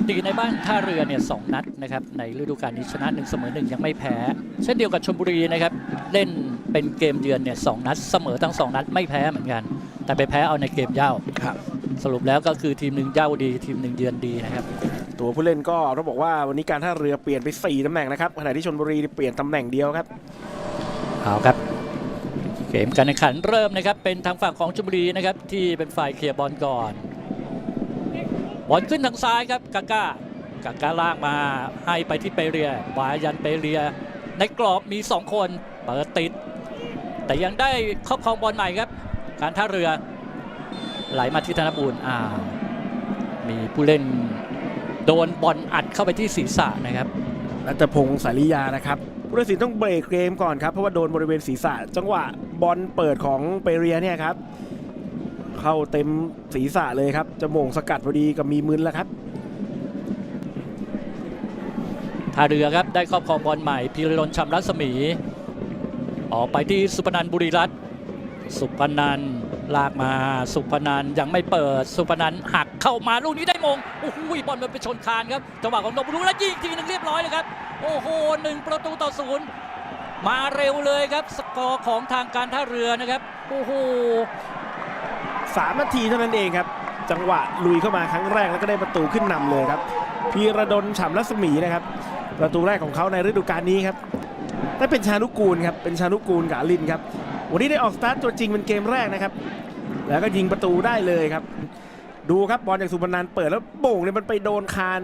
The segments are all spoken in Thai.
ถิติในบ้านท่าเรือเนี่ยสองนัดนะครับในฤดูกาลนี้ชนะ1เสมอ1ยังไม่แพ้ เช่นเดียวกับชลบุรีนะครับเล่นเป็นเกมเยือนเนี่ยสองนัดเสมอทั้งสองนัดไม่แพ้เหมือนกัน แต่ไปแพ้เอาในเกมเย่าครับสรุปแล้วก็คือทีมหนึ่งเย่าดี ทีมหนึ่งเยือนดีนะครับตัวผู้เล่นก็ต้องบอกว่าวันนี้การท่าเรือเปลี่ยนไป 4ตำแหน่งนะครับขณะที่ชนบุรีเปลี่ยนตำแหน่งเดียวครับเอาครับเกมการแข่งขันเริ่มนะครับเป็นทางฝั่งของชลบุรีนะครับที่เป็นฝ่ายเคลียร์บอลก่อน บอลขึ้นทางซ้ายครับกาก้ากาก้าลากมาให้ไปที่เปเรียวายันเปเรีย ในกรอบมี 2 คนเปิดติด แต่ยังได้ครอบครองบอลใหม่ครับ การท่าเรือ ไหลมาที่ธนบูรณ์อ่ามีผู้เล่นโดนบอลอัดเข้าไปที่ศีรษะนะครับรัตพงศ์สาริยานะครับผู้ตัดสินต้องเบรกเกมก่อนครับ เพราะว่าโดนบริเวณศีรษะ จังหวะบอลเปิดของเปเรียเนี่ยครับ เข้าเต็มศีรษะเลยครับจะมงสกัดพอดีกับมีมึนแล้วครับท่าเรือครับได้ครอบครองบอลใหม่พีรดลชำรัศมี ออกไปที่สุพนันบุรีรัตน์สุพนันลากมาสุพนันยังไม่เปิดสุพนันหักเข้ามาลูกนี้ได้มงโอ้โหบอลมันไปชนคานครับจังหวะของนบุรุแล้วยิงทีนึงเรียบร้อยเลยครับโอ้โหหนึ่งประตูต่อศูนย์มาเร็วเลยครับ สกอร์ของทางการท่าเรือนะครับโอ้โห 3 นาทีเท่านั้นเองครับ จังหวะลุยเข้ามาครั้งแรกแล้วก็ได้ประตูขึ้นนำเลยครับพีระดลฉ่ำรัศมีนะครับ ประตูแรกของเขาในฤดูกาลนี้ครับนั่นเป็นชานุกูลครับเป็นชานุกูลกับอลินครับวันนี้ได้ออกสตาร์ทตัวจริงเป็นเกมแรกนะครับ แล้วก็ยิงประตูได้เลยครับ ดูครับบอลจากสุพนันเปิดแล้วโบ่งเนี่ยมันไปโดนคาน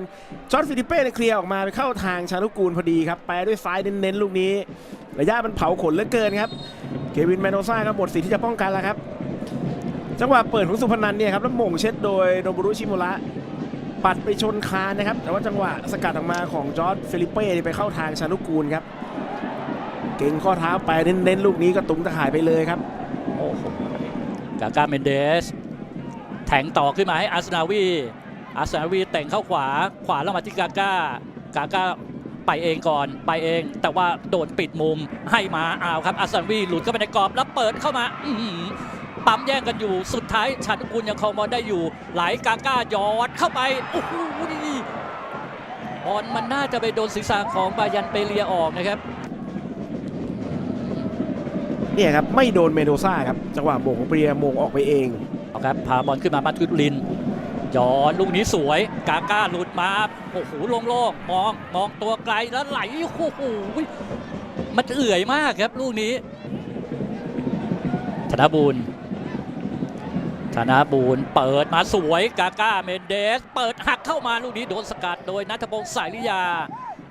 จอร์ดฟิลิเป้เนี่ยเคลียร์ออกมาไปเข้าทางชานุกูลพอดีครับแปรด้วยซ้ายเน้นๆลูกนี้ระยะมันเผาขนเหลือเกินครับ เควินแมนโนซ่าครับหมดสิทธิ์ที่จะป้องกันแล้วครับ จังหวะเปิดของสุพนันเนี่ยครับแล้วมงเช็ดโดยโนบุรุชิโมระปัดไปชนคานนะครับ แต่ว่าจังหวะสกัดออกมาของจอร์ดเฟลิเป้นี่ไปเข้าทางชานุกูลครับ เก่งข้อเท้าไปเน้นๆลูกนี้ก็ตุ้มตะข่ายไปเลยครับโอ้โหกาก้าเมนเดส แทงต่อขึ้นมาให้อาร์ซนาวีอาร์ซนาวีแต่งเข้าขวาขวาแล้วมาที่กาก้ากาก้าไปเองก่อนไปเอง แต่ว่าโดนปิดมุมให้มาอ้าวครับอาร์ซนาวีหลุดเข้าไปในกรอบแล้วเปิดเข้ามาอื ปั๊มแย่งกันอยู่ สุดท้ายชันกุลยังครองบอลได้อยู่ ไหลกาก้ายอดเข้าไปโอ้โหบอลมันน่าจะไปโดนศีรษะของบายันเปเลียออกนะครับเนี่ยครับไม่โดนเมโดซ่าครับจังหวะโมงของเปรียโมงออกไปเองเอาครับพาบอลขึ้นมามาทุดลินย้อนลูกนี้สวยกาก้าหลุดมาโอ้โหลงโลกมองมองตัวไกลแล้วไหลโอ้โหมันเอื่อยมากครับลูกนี้ธนบูล ธนบูลเปิดมาสวยกาก้าเมนเดส เปิดหักเข้ามาลูกนี้โดนสกัดโดยนัทพงศ์สายลิยา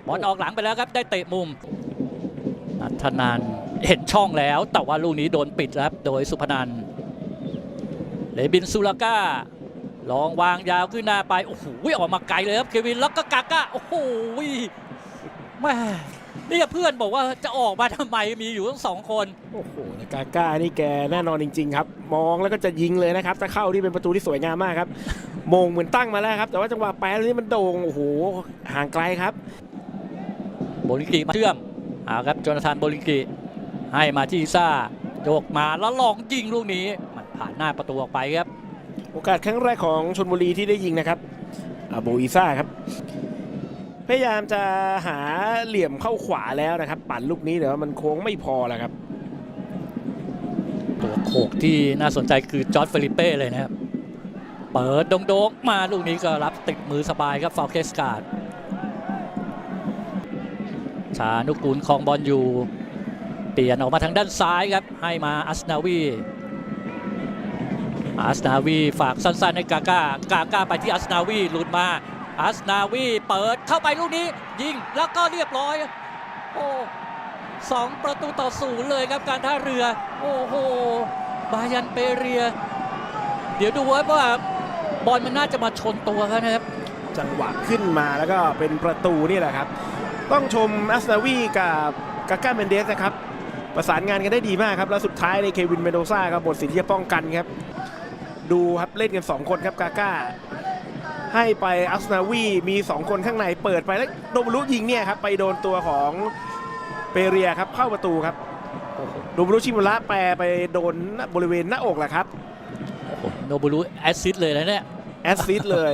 บอลออกหลังไปแล้วครับได้เตะมุมนัทนันเห็นช่องแล้ว แต่ว่าลูกนี้โดนปิดครับโดยสุพนันเลบินซูลาก้าลองวางยาวขึ้นหน้าไป โอ้โหออกมาไกลเลยครับเควินแล้วก็กาก้าโอ้โหแม่ นี่เพื่อนบอกว่าจะออกมาทำไมมีอยู่ทั้งสองคน โอ้โหแต่กาก้านี่แกแน่นอนจริง ๆ ครับ มองแล้วก็จะยิงเลยนะครับถ้าเข้าที่เป็นประตูที่สวยงามมากครับโมงเหมือนตั้งมาแล้วครับ แต่ว่าจังหวะแปรนี่มันโด่งโอ้โหห่างไกลครับโบลิงกิมาเชื่อมเอาครับโจนาธานโบลิงกิให้มาที่ซ่าโยกมาแล้วลองยิงลูกนี้ มันผ่านหน้าประตูออกไปครับ โอกาสครั้งแรกของชนบุรีที่ได้ยิงนะครับอาโบอีซ่าครับ พยายามจะหาเหลี่ยมเข้าขวาแล้วนะครับ ปั่นลูกนี้แต่ว่ามันโค้งไม่พอแล้วครับ ตัวโขกที่น่าสนใจคือจอร์ดเฟลิเป้เลยนะครับ เปิดโดงๆมาลูกนี้ก็รับติดมือสบายครับฟาวเคสการ์ดชานุกูลคองบอลอยู่ เปลี่ยนออกมาทางด้านซ้ายครับ ให้มาอัสนาวีอัสนาวีฝากสั้นๆให้กาก้ากาก้าไปที่อัสนาวีหลุดมา อัสนาวีเปิดเข้าไปลูกนี้ ยิงแล้วก็เรียบร้อย โอ้สองประตูต่อศูนย์เลยครับการท่าเรือ โอ้โห บายันเปเรีย เดี๋ยวดูไว้ว่าบอลมันน่าจะมาชนตัวเขานะครับ จังหวะขึ้นมาแล้วก็เป็นประตูนี่แหละครับ ต้องชมอัสนาวีกับกาก้าเมนเดสนะครับ ประสานงานกันได้ดีมากครับ แล้วสุดท้ายในเควินเมโดซ่าครับหมดสิทธิ์ที่จะป้องกันครับ ดูครับเล่นกัน 2 คนครับกาก้า ให้ไปอัสนาวีมี 2 คนข้างในเปิดไปแล้วโดบรุยิงเนี่ยครับไปโดนตัวของเปเรียครับเข้าประตูครับโดบรุชิมุระแปรไปโดนบริเวณหน้าอกแหละครับโอ้โหโนบุรุแอสซิสต์เลยนะเนี่ยแอสซิสต์เลย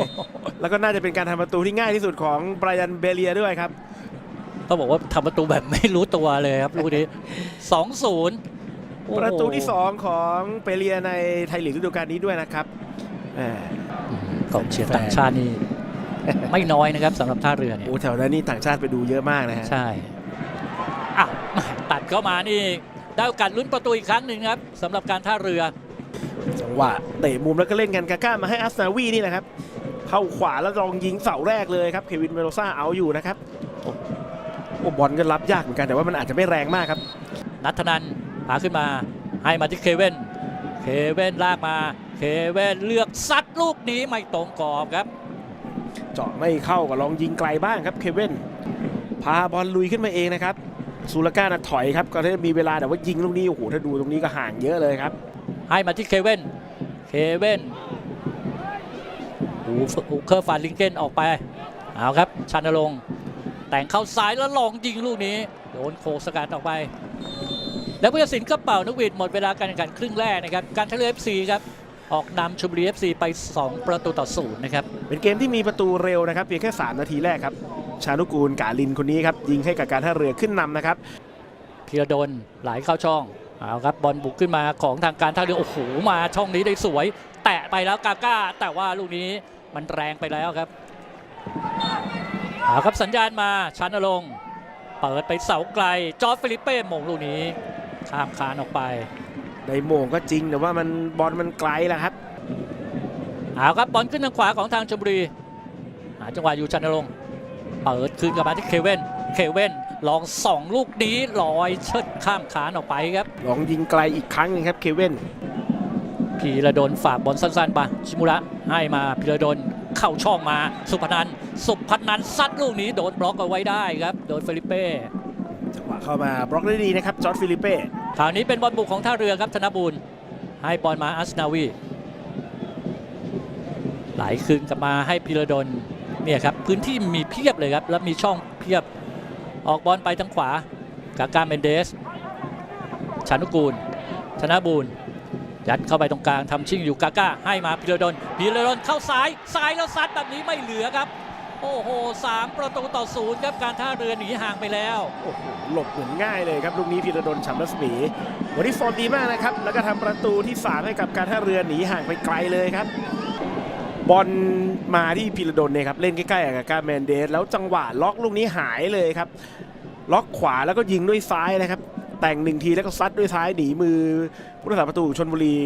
แล้วก็น่าจะเป็นการทำประตูที่ง่ายที่สุดของไบรอันเบเลียด้วยครับต้องบอกว่าทำประตูแบบไม่รู้ตัวเลยครับลูกนี้สองศูนย์ประตูที่ 2 ของเปเลียในไทยลีกฤดูกาลนี้ด้วยนะครับแหม กองเชียร์ต่างชาตินี่ไม่น้อยนะครับสำหรับท่าเรือเนี่ยโอ้แถวนั้นนี่ต่างชาติไปดูเยอะมากนะฮะใช่อ้าวตัดเข้ามานี่ได้โอกาสลุ้นประตูอีกครั้งหนึ่งครับสำหรับการท่าเรือ จังหวะเตะมุมแล้วก็เล่นกันกาก้ามาให้อัสนาวีนี่นะครับเข้าขวาแล้วลองยิงเสาแรกเลยครับเควินเมโลซ่าเอาอยู่นะครับโอ้โอ้บอลก็รับยากเหมือนกันแต่ว่ามันอาจจะไม่แรงมากครับนัทนันพาขึ้นมาให้มาที่เคเว่น เคเว่นลากมา เคเว่นเลือกซัดลูกนี้ไม่ตรงกรอบครับ เจาะไม่เข้าก็ลองยิงไกลบ้างครับเควินพาบอลลุยขึ้นมาเองนะครับซูลาก้านะถอยครับก็ได้มีเวลาแต่ว่ายิงลูกนี้โอ้โหถ้าดูตรงนี้ก็ห่างเยอะเลยครับ ให้มาที่เคเว่นเคเว่นหูหูเคอร์ฟานลิงเกนออกไปเอาครับชันนรงค์แต่งเข้าซ้ายแล้วลองยิงลูกนี้โดนโคสกัดออกไป แล้วผู้ตัดสินก็เป่านกหวีดหมดเวลาการแข่งขันครึ่งแรกนะครับ การท่าเรือ FC ครับออกนำชลบุรี FC ไป 2 ประตูต่อศูนย์นะครับ เป็นเกมที่มีประตูเร็วนะครับเพียงแค่ 3 นาทีแรกครับ ชานุกูลกาลินคนนี้ครับ ยิงให้กับการท่าเรือขึ้นนำนะครับพีระดนไหลเข้าช่องเอาครับบอลบุกขึ้นมาของทางการท่าเรือ โอ้โห มาช่องนี้ได้สวย แตะไปแล้วกาก้า แต่ว่าลูกนี้มันแรงไปแล้วครับเอาครับสัญญาณมาชันนรงค์เปิดไปเสาไกลจอร์จฟิลิปเป้มงลูกนี้ ข้ามคานออกไปในโมงก็จริงแต่ว่ามันบอลมันไกลแหละครับเอาครับบอลขึ้นทางขวาของทางชลบุรีหาจังหวะอยู่ชันนรงค์เปิดคืนกลับมาที่เคเว่นเคเว่นลองสองลูกนี้ลอยเชิดข้ามคานออกไปครับลองยิงไกลอีกครั้งหนึงครับเควินพีระดนฝากบอลสั้นๆไปชิมุระให้มาพีระดนเข้าช่องมาสุพนันท์สุพนันท์ซัดลูกนี้โดนบล็อกเอาไว้ได้ครับ โดนเฟลิเป้ จังหวะเข้ามาบล็อกได้ดีนะครับจอร์ดฟิลิเป้คราวนี้เป็นบอลบุกของท่าเรือครับธนบูลให้บอลมาอัสนาวีไหลคืนกลับมาให้พีรดนเนี่ยครับพื้นที่มีเพียบเลยครับแล้วมีช่องเพียบออกบอลไปทางขวากาก้าเมนเดสชานุกูลธนบูลยัดเข้าไปตรงกลางทำชิ่งอยู่กาก้าให้มาพีรดนพีรดนเข้าซ้ายซ้ายแล้วซัดแบบนี้ไม่เหลือครับ โอ้โหสามประตูต่อศูนย์ครับการท่าเรือหนีห่างไปแล้ว โอ้โหหลบเหมือนง่ายเลยครับลูกนี้พีระดนฉ่ำรัศมี วันนี้ฟอร์มดีมากนะครับ แล้วก็ทำประตูที่ 3 ให้กับการท่าเรือหนีห่างไปไกลเลยครับ บอลมาที่พีระดนเนี่ยครับเล่นใกล้ๆกับการแมนเดส แล้วจังหวะล็อกลูกนี้หายเลยครับ ล็อกขวาแล้วก็ยิงด้วยซ้ายนะครับ แต่งหนึ่งทีแล้วก็ซัดด้วยซ้ายหนีมือผู้รักษาประตูชนบุรี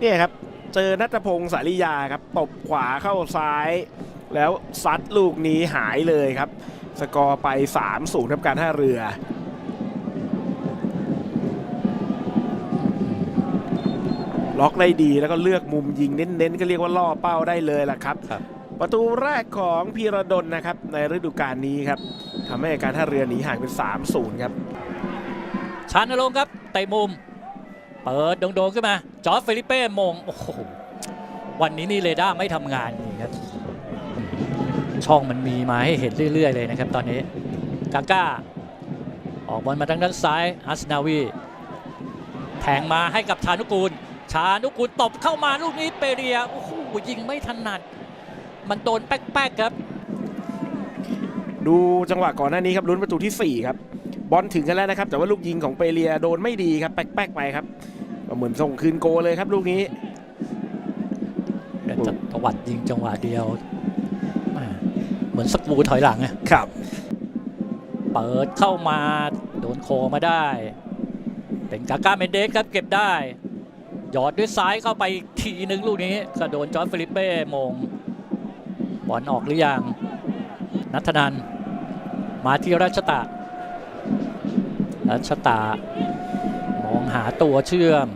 เนี่ยครับเจอนัทพงศ์สาริยาครับตบขวาเข้าซ้าย แล้วซัดลูกนี้หายเลยครับ สกอร์ไป 3-0ครับการท่าเรือล็อกได้ดีแล้วก็เลือกมุมยิงเน้นๆ ก็เรียกว่าล่อเป้าได้เลยล่ะครับครับประตูแรกของพีระดนนะครับ ในฤดูกาลนี้ครับทำให้การท่าเรือหนีห่างเป็น 3-0 ครับชานลงค์ครับเตะมุม เปิดโด่งๆขึ้นมา จอร์จเฟลิเป้มงโอ้โหวันนี้นี่เรดาร์ไม่ทำงานจริงครับ ช่องมันมีมาให้เห็นเรื่อย ๆ เลยนะครับตอนนี้กาก้า ออกบอลมาทางด้านซ้ายอัสนาวีแทงมาให้กับชานุกูล ชานุกูลตบเข้ามาลูกนี้เปเรียโอ้โหยิงไม่ถนัด มันโดนแป๊กๆครับ ดูจังหวะก่อนหน้านี้ครับลุ้นประตูทีสี่4 ครับ บอลถึงกันแล้วนะครับ แต่ว่าลูกยิงของเปเรียโดนไม่ดีครับแป๊กๆไปครับก็เหมือนส่งคืนโกเลยครับลูกนี้เดี๋ยวจะตวัดยิงจังหวะเดียวแหม่เห มือนสกรูถอยหลังไงครับ เปิดเข้ามาโดนโคมาได้ เป็นกาก้าเมนเดสครับเก็บได้หยอดด้วยซ้ายเข้าไปอีกทีหนึ่งลูกนี้ก็โดนจอร์จฟิลิปเป้มงบอลออกหรือยังนัทนันมาที่รัชตะรัชตะมองหาตัวเชื่อม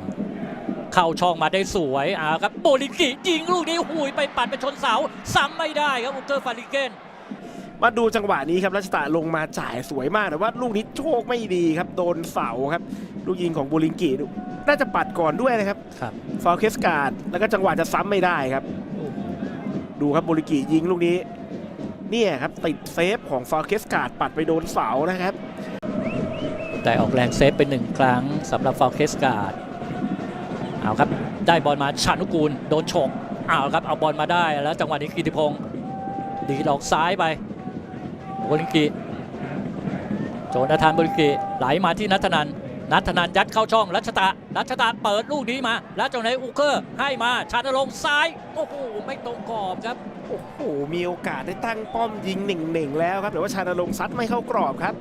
เข้าช่องมาได้สวยอ่าครับโบลิงกิยิงลูกนี้หุยไปปัดไปชนเสา ซ้ำไม่ได้ครับอุเกอร์ฟาริเกน มาดูจังหวะนี้ครับรัชตะลงมาจ่ายสวยมากแต่ว่าลูกนี้โชคไม่ดีครับ โดนเสาครับลูกยิงของบูริงกิน่าจะปัดก่อนด้วยนะครับครับฟาวเคสการ์ดแล้วก็จังหวะจะซ้ำไม่ได้ครับ ดูครับบูริงกิยิงลูกนี้เนี่ยครับติดเซฟของฟาวเคสการ์ดปัดไปโดนเสานะครับแต่ออกแรงเซฟไปหนึ่งครั้งสำหรับฟาวเคสการ์ดเอาครับ ได้บอลมาชานุกูล โดนฉกอ้าวครับเอาบอลมาได้แล้วจังหวะนี้กิติพงศ์ดีดออกซ้ายไปโบลิงกิโจนาธานบลิงกิไหลมาที่นัทนันนัทนันยัดเข้าช่องรัชตะรัชตะเปิดลูกนี้มา แล้วเจ้าไหนาอูเคอร์ให้มาชานรงค์ซ้ายโอ้โหไม่ตรงกรอบครับโอ้โหมีโอกาสได้ตั้งป้อมยิงหนึ่งๆแล้วครับแต่ว่าชานาลงค์ซัดไม่เข้ากรอบครับ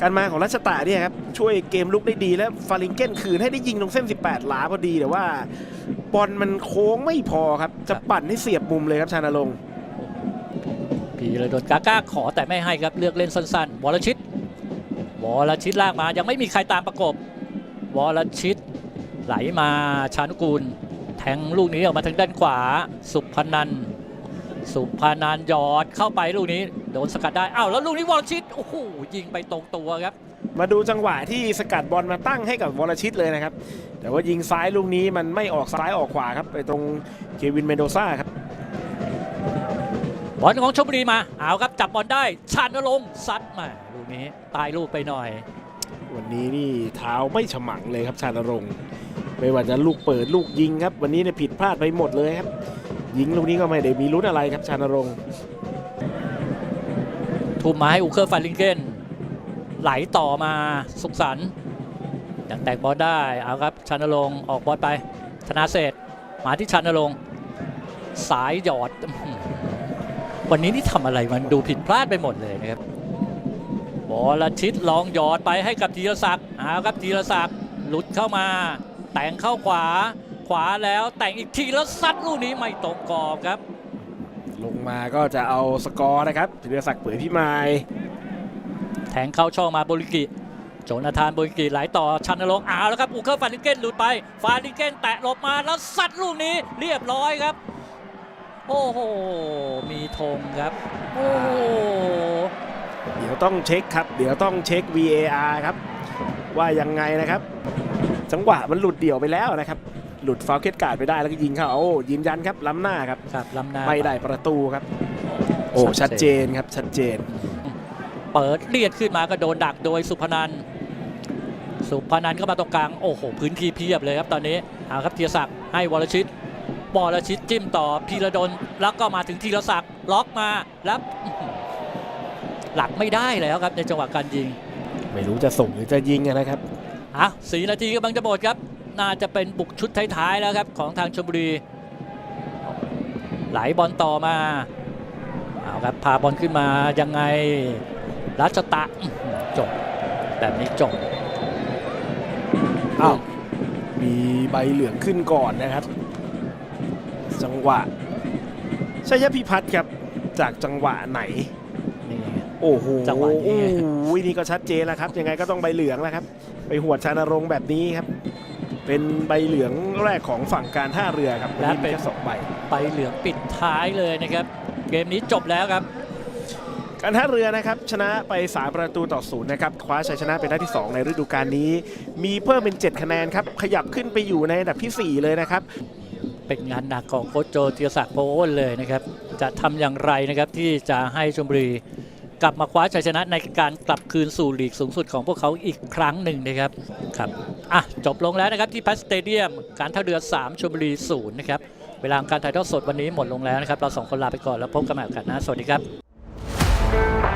การมาของรัชตะเนี่ยครับช่วยเกมลุกได้ดีและฟาริงเกนคืนให้ได้ยิงตรงเส้น 18 หลาพอดีแต่ว่าบอลมันโค้งไม่พอครับจะปั่นให้เสียบมุมเลยครับชานาลงค์ พีระดนกาก้าขอแต่ไม่ให้ครับเลือกเล่นสั้นๆวรชิตวรชิตลากมายังไม่มีใครตามประกบวรชิตไหลมาชานุกูล แทงลูกนี้ออกมาทางด้านขวา สุพนันสุพนันยอดเข้าไปลูกนี้โดนสกัดได้อ้าวแล้วลูกนี้วรชิตโอ้โหยิงไปตรงตัวครับ มาดูจังหวะที่สกัดบอลมาตั้งให้กับวรชิตเลยนะครับ แต่ว่ายิงซ้ายลูกนี้มันไม่ออกซ้ายออกขวาครับไปตรงเควินเมนโดซ่าครับ บอลของชมบุรีมาเอาครับจับบอลได้ชานลงค์ซัดมาลูกนี้ตายลูกไปหน่อย วันนี้นี่เท้าไม่ฉมังเลยครับชานารงค์ไม่ว่าจะลูกเปิดลูกยิงครับ วันนี้เนี่ยผิดพลาดไปหมดเลยครับ ยิงลูกนี้ก็ไม่ได้มีลุ้นอะไรครับชานารงค์ทุ่มมาให้อูเคอร์ฟาลิงเกนไหลต่อมาสุขสันต์ยังแตกบอลได้เอาครับชานรงค์ออกบอลไป ธนาเศษมาที่ชานรงค์สายหยอดอื้อหือ วันนี้นี่ทำอะไรมันดูผิดพลาดไปหมดเลยนะครับบอลชิตลองหยอดไปให้กับธีรศักดิ์เอาครับธีรศักดิ์หลุดเข้ามา แต่งเข้าขวา ขวาแล้วแต่งอีกทีแล้วซัดลูกนี้ไม่ตรงกรอบครับ ลงมาก็จะเอาสกอร์นะครับธีรศักดิ์เปื่อยพี่มายแทงเข้าช่องมาโบลิกิโจนาธานโบลิกิไหลต่อชันนรงค์เอาแล้วครับอูเคอร์ฟาริงเกนหลุดไป ฟาริงเกนแตะหลบมาแล้วซัดลูกนี้เรียบร้อยครับ โอ้โห มีธงครับ โอ้โห เดี๋ยวต้องเช็คครับ เดี๋ยวต้องเช็ค VAR ครับ ว่ายังไงนะครับ จังหวะมันหลุดเดี่ยวไปแล้วนะครับ หลุดฟาวล์เคสการ์ดไปได้แล้วก็ยิงเข้าโอ้ยืนยันครับล้ำหน้าครับครับลำหน้าไม่ได้ประตูครับ โอ้ชัดเจนครับชัดเจน เปิดเลียดขึ้นมาก็โดนดักโดยสุพนันท์สุพนันท์เข้ามาตรงกลาง โอ้โห พื้นที่เพียบเลยครับตอนนี้เอาครับธีรศักดิ์ให้วรชิต วรชิตจิ้มต่อพีระดลแล้วก็มาถึงธีรศักดิ์ล็อกมาแล้วอื้อหือหลักไม่ได้แล้วครับในจังหวะการยิง ไม่รู้จะส่งหรือจะยิงอะนะครับอะสี่นาทีกำลังจะหมดครับ น่าจะเป็นบุกชุดท้ายๆแล้วครับ ของทางชลบุรี ไหลบอลต่อมาเอาครับพาบอลขึ้นมายังไงรัชตะอื้อหือจบ แบบนี้จบอ้าวมีใบเหลืองขึ้นก่อนนะครับ จังหวะชัยพิพัฒน์ครับจากจังหวะไหนนี่โอ้โหจังหวะนี้โอ้โหนี่ก็ชัดเจนแล้วครับ ยังไงก็ต้องใบเหลืองแล้วครับ ไปหวดชานรงค์แบบนี้ครับ เป็นใบเหลืองแรกของฝั่งการท่าเรือครับวันนี้มีแค่สองใบไปเหลืองปิดท้ายเลยนะครับ เกมนี้จบแล้วครับ การท่าเรือนะครับชนะไป 3 ประตูต่อศูนย์นะครับคว้าชัยชนะเป็นนัดที่ 2 ในฤดูกาลนี้ มีเพิ่มเป็น 7 คะแนนครับขยับขึ้นไปอยู่ในอันดับทีสี่4 เลยนะครับ เป็นงานหนักของโค้ชโจธีรศักดิ์โพอ้นเลยนะครับ จะทำอย่างไรนะครับที่จะให้ชมบุรีกลับมาคว้าชัยชนะในการกลับคืนสู่ลีกสูงสุดของพวกเขาอีกครั้งหนึ่งนะครับครับอะจบลงแล้วนะครับที่พัสเตเดียมการท่าเรือ 3ชมบุรี0นะครับเวลาการถ่ายทอดสดวันนี้หมดลงแล้วนะครับ เราสองคนลาไปก่อนแล้วพบกันใหม่โอกาสหน้าสวัสดีครับ